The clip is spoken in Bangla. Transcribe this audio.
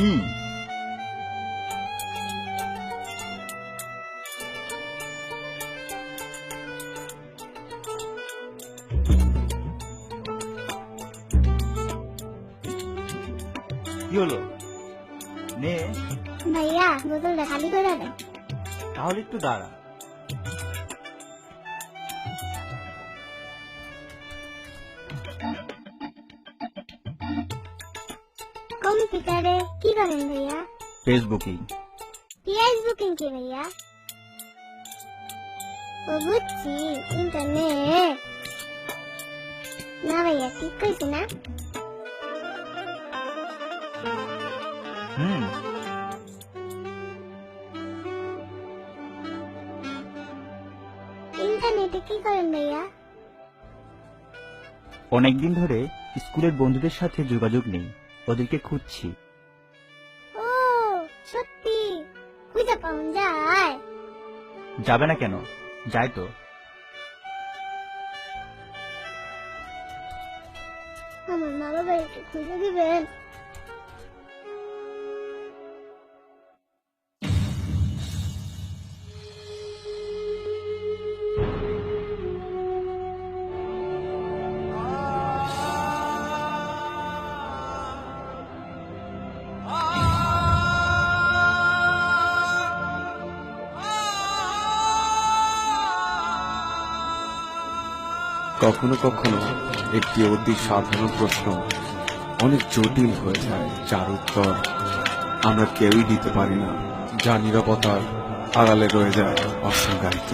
হুম কি হলো নে ভাইয়া বোতলটা খালি করে দেন তাহলে একটু দাঁড়া কম্পিউটারে কি করেন ভাইয়া ফেসবুকিং পিআইস বুকিং কি ভাইয়া ও বুঝছি ইন্টারনেট না ভাইয়া ঠিক কইছি না হুম ইন্টারনেটে কি করেন ভাইয়া অনেকদিন ধরে স্কুলের বন্ধুদের সাথে যোগাযোগ নেই। ওদেরকে খুঁজছি। ও সত্যি? খুঁজে পাওয়া যায়? যাবে না কেন? যায় তো। আমার মা বাবা একটু খুঁজে দিবেন? কখনো কখনো একটি অতি সাধারণ প্রশ্ন অনেক জটিল হয়ে যায়, যার উত্তর আমরা কেউই দিতে পারি না, যা নিরাপত্তার আড়ালে রয়ে যায় অসংজ্ঞায়িত